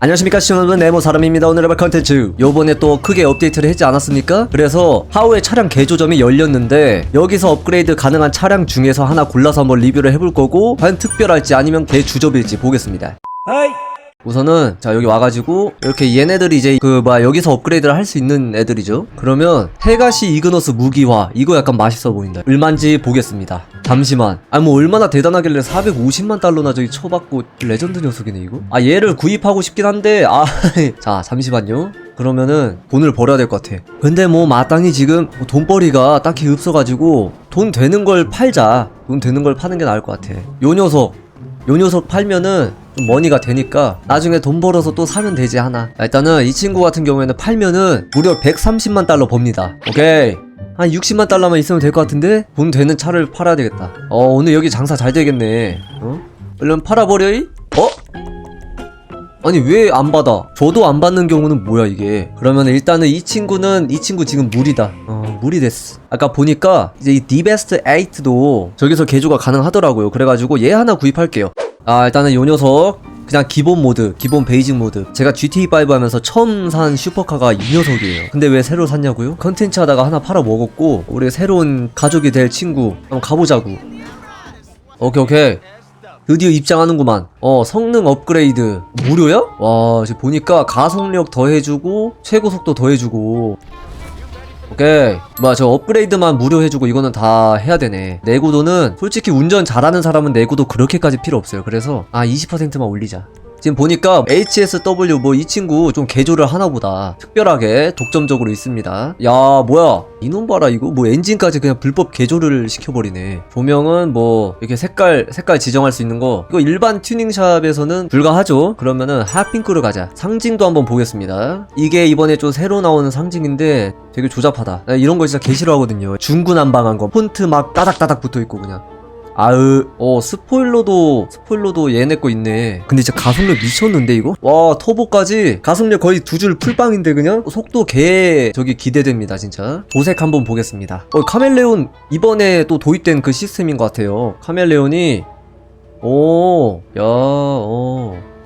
안녕하십니까 시청자분. 네모 사람입니다. 오늘 해볼 컨텐츠. 요번에 또 크게 업데이트를 했지 않았습니까? 그래서 하우의 차량 개조점이 열렸는데 여기서 업그레이드 가능한 차량 중에서 하나 골라서 한번 리뷰를 해볼 거고 과연 특별할지 아니면 개주접일지 보겠습니다 우선은 자 여기 와가지고 이렇게 얘네들이 이제 그 뭐야 여기서 업그레이드를 할 수 있는 애들이죠. 그러면 해가시 이그너스 무기화 이거 약간 맛있어 보인다. 얼만지 보겠습니다. 잠시만. 아 뭐 얼마나 대단하길래 450만 달러나 저기 쳐받고 레전드 녀석이네 이거? 아 얘를 구입하고 싶긴 한데 아 자 잠시만요. 그러면은 돈을 벌어야 될 것 같아. 근데 뭐 마땅히 지금 뭐 돈벌이가 딱히 없어가지고 돈 되는 걸 팔자. 돈 되는 걸 파는 게 나을 것 같아. 요 녀석. 요 녀석 팔면은 좀 머니가 되니까 나중에 돈 벌어서 또 사면 되지 하나 아, 일단은 이 친구 같은 경우에는 팔면은 무려 130만 달러 법니다. 오케이. 한 60만 달러만 있으면 될 것 같은데 돈 되는 차를 팔아야 되겠다. 어 오늘 여기 장사 잘 되겠네. 어? 얼른 팔아버려이? 어? 아니 왜 안 받아? 저도 안 받는 경우는 뭐야 이게? 그러면 일단은 이 친구는 이 친구 지금 무리다. 어 무리 됐어. 아까 보니까 이제 이 디베스트 8도 저기서 개조가 가능하더라고요. 그래가지고 얘 하나 구입할게요 아 일단은 요 녀석 그냥 기본 모드 기본 베이직 모드 제가 GT5 하면서 처음 산 슈퍼카가 이 녀석이에요 근데 왜 새로 샀냐고요? 컨텐츠 하다가 하나 팔아 먹었고 우리 새로운 가족이 될 친구 한번 가보자고 오케이 오케이 드디어 입장하는구만. 어, 성능 업그레이드. 무료야? 와, 지금 보니까 가속력 더해주고, 최고 속도 더해주고. 오케이. 뭐야, 저 업그레이드만 무료 해주고, 이거는 다 해야 되네. 내구도는, 솔직히 운전 잘하는 사람은 내구도 그렇게까지 필요 없어요. 그래서, 아, 20%만 올리자. 지금 보니까 HSW 뭐 이 친구 좀 개조를 하나보다 특별하게 독점적으로 있습니다. 야 뭐야 이놈 봐라 이거 뭐 엔진까지 그냥 불법 개조를 시켜버리네. 조명은 뭐 이렇게 색깔 색깔 지정할 수 있는 거 이거 일반 튜닝샵에서는 불가하죠. 그러면은 핫핑크로 가자. 상징도 한번 보겠습니다. 이게 이번에 좀 새로 나오는 상징인데 되게 조잡하다. 나 이런 거 진짜 개 싫어하거든요. 중구난방한 거 폰트 막 따닥따닥 붙어 있고 그냥. 아으 어 스포일러도 스포일러도 얘네 거 있네 근데 진짜 가속력 미쳤는데 이거 와 터보까지 가속력 거의 두 줄 풀빵인데 그냥 속도 개 저기 기대됩니다 진짜 도색 한번 보겠습니다 어 카멜레온 이번에 또 도입된 그 시스템인 것 같아요 카멜레온이 오야어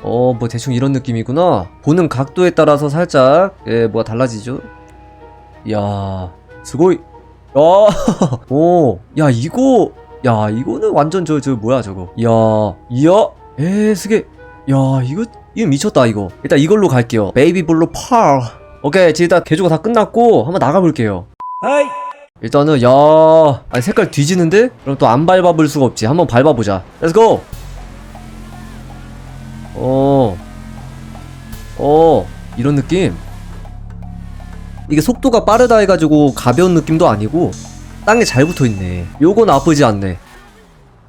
어, 뭐 대충 이런 느낌이구나. 보는 각도에 따라서 살짝 예, 뭐가 달라지죠? 야, 스고이. 야, 오, 야 이거 야 이거는 완전 저 저 뭐야 저거. 이야 이야 에스게. 야 이거 이거 미쳤다 이거. 일단 이걸로 갈게요. 베이비 블루 펄 오케이 지금 일단 개조가 다 끝났고 한번 나가볼게요. 일단은 야. 아니 색깔 뒤지는데? 그럼 또 안 밟아볼 수가 없지. 한번 밟아보자. 렛츠고 어. 어, 이런 느낌? 이게 속도가 빠르다 해가지고 가벼운 느낌도 아니고 땅에 잘 붙어있네. 요거 나쁘지 않네.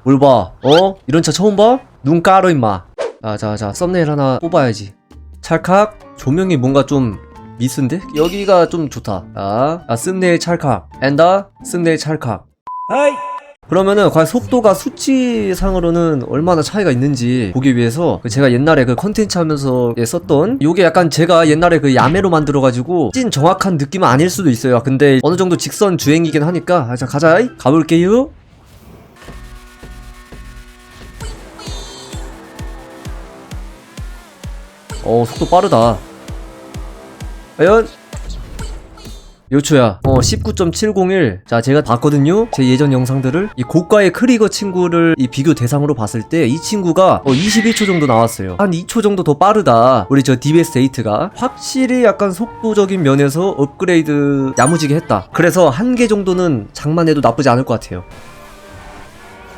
뭘 봐? 어? 이런 차 처음 봐? 눈 까로 임마. 자자자 썸네일 하나 뽑아야지. 찰칵. 조명이 뭔가 좀 미스인데? 여기가 좀 좋다. 자 아, 썸네일 찰칵. 앤더 썸네일 찰칵 그러면은 과연 속도가 수치상으로는 얼마나 차이가 있는지 보기 위해서 그 제가 옛날에 그 컨텐츠 하면서 예, 썼던 요게 약간 제가 옛날에 그 야매로 만들어가지고 찐 정확한 느낌은 아닐 수도 있어요. 근데 어느 정도 직선 주행이긴 하니까 아, 자 가자. 이 가볼게요. 어 속도 빠르다. 과연 요초야 어 19.701. 자 제가 봤거든요. 제 예전 영상들을. 이 고가의 크리거 친구를 이 비교 대상으로 봤을 때 이 친구가 어 21초 정도 나왔어요. 한 2초 정도 더 빠르다. 우리 저 DBS 8가. 확실히 약간 속도적인 면에서 업그레이드 야무지게 했다. 그래서 한 개 정도는 장만해도 나쁘지 않을 것 같아요.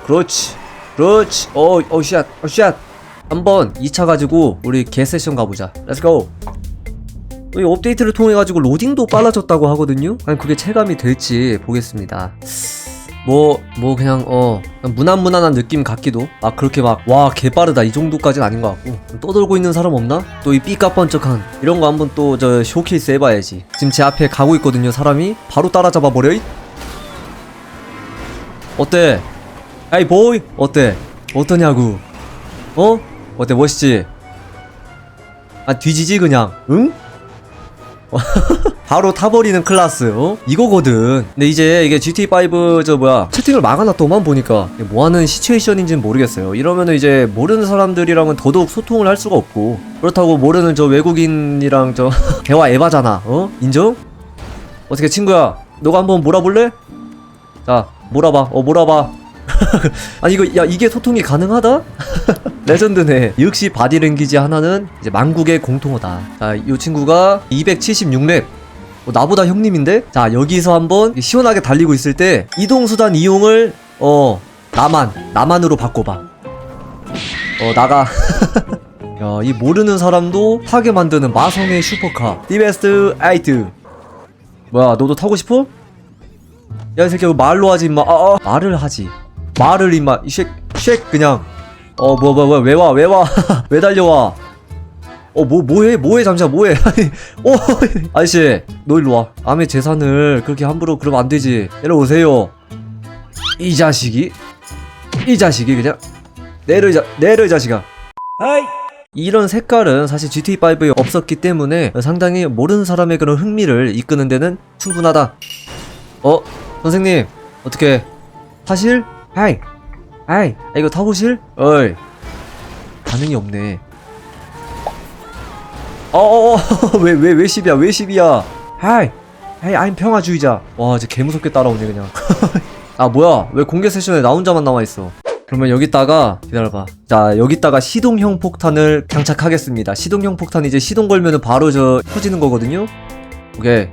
그렇지. 그렇지. 어, 어어샷. 어샷. 한번 2차 가지고 우리 개 세션 가보자. 렛츠고 이 업데이트를 통해 가지고 로딩도 빨라졌다고 하거든요. 아니 그게 체감이 될지 보겠습니다. 뭐, 뭐, 그냥, 어, 그냥 무난무난한 느낌 같기도. 아, 그렇게 막, 와, 개빠르다. 이 정도까지는 아닌 것 같고. 떠돌고 있는 사람 없나? 또 이 삐까뻔쩍한, 이런 거 한번 또, 저, 쇼케이스 해봐야지. 지금 제 앞에 가고 있거든요, 사람이. 바로 따라잡아 버려, 이 어때? 아이, 보이! 어때? 어떠냐고? 어? 어때, 멋있지? 아, 뒤지지, 그냥. 응? 바로 타버리는 클라스. 어? 이거거든. 근데 이제 이게 GTA5 저 뭐야 채팅을 막아놨더만 보니까. 뭐하는 시츄에이션인지는 모르겠어요. 이러면은 이제 모르는 사람들이랑은 더더욱 소통을 할 수가 없고. 그렇다고 모르는 저 외국인이랑 저 대화 에바잖아. 어? 인정? 어떻게 친구야? 너가 한번 몰아볼래? 자 몰아봐. 어 몰아봐 아니 이거 야 이게 소통이 가능하다? 레전드네. 역시 바디랭귀지 하나는 이제 만국의 공통어다. 자, 이 친구가 276렙. 어, 나보다 형님인데? 자, 여기서 한번 시원하게 달리고 있을 때 이동수단 이용을 어 나만 나만으로 바꿔봐. 어 나가. 야, 이 모르는 사람도 타게 만드는 마성의 슈퍼카. 디베스트 아이트. 뭐야, 너도 타고 싶어? 야, 이 새끼 말로 하지 임마. 아, 아. 말을 하지. 말을 임마. 이쉑 쉑 그냥. 어, 뭐, 뭐, 뭐, 왜 와, 왜 와, 왜 달려와? 어, 뭐, 뭐해, 뭐해, 잠시만, 뭐해. 아니, 어, 아저씨, 너 일로 와. 암의 재산을 그렇게 함부로 그러면 안 되지. 일로 오세요. 이 자식이, 이 자식이 그냥, 내려, 이 자, 내려, 이 자식아. 이런 색깔은 사실 GTA5에 없었기 때문에 상당히 모르는 사람의 그런 흥미를 이끄는 데는 충분하다. 어, 선생님, 어떻게, 사실? 하이, 하이, 아, 이거 타보실? 어이, 반응이 없네. 어어어, 왜, 왜, 왜 10이야, 왜 10이야? 하이, 하이, I'm 평화주의자. 와, 이제 개무섭게 따라오네, 그냥. 아, 뭐야, 왜 공개 세션에 나 혼자만 남아있어? 그러면 여기다가 기다려봐. 자 여기다가 시동형 폭탄을 장착하겠습니다. 시동형 폭탄 이제 시동 걸면은 바로 저 터지는 거거든요. 오케이.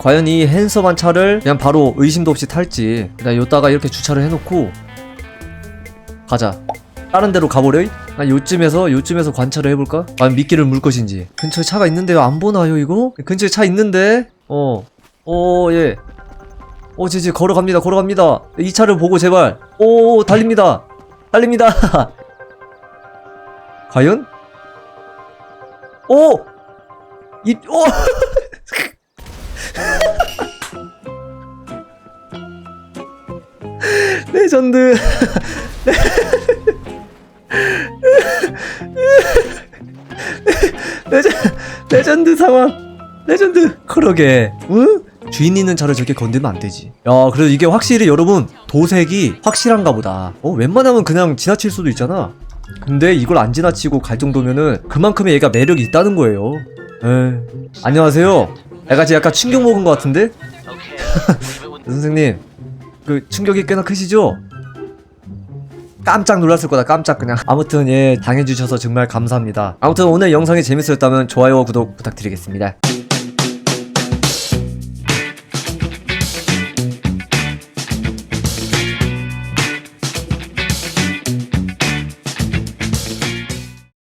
과연 이 핸섬한 차를 그냥 바로 의심도 없이 탈지. 그냥 요다가 이렇게 주차를 해놓고 가자. 다른 데로 가보려? 나 요쯤에서 요쯤에서 관찰을 해볼까? 과연 미끼를 물 것인지. 근처에 차가 있는데요. 안 보나요 이거? 근처에 차 있는데. 어. 어 예. 오, 지지 걸어갑니다. 걸어갑니다. 이 차를 보고 제발. 오, 달립니다. 달립니다. 과연? 오! 이, 오! 레전드. 레전, 레전드 상황. 레전드. 그러게. 응? 주인 있는 차를 저렇게 건들면 안 되지. 야, 그래도 이게 확실히 여러분 도색이 확실한가 보다. 어, 웬만하면 그냥 지나칠 수도 있잖아. 근데 이걸 안 지나치고 갈 정도면은 그만큼의 얘가 매력이 있다는 거예요. 에. 안녕하세요. 애가 지금 약간 충격 먹은 것 같은데? 선생님, 그 충격이 꽤나 크시죠? 깜짝 놀랐을 거다 깜짝 그냥. 아무튼 예 당해주셔서 정말 감사합니다. 아무튼 오늘 영상이 재밌었다면 좋아요와 구독 부탁드리겠습니다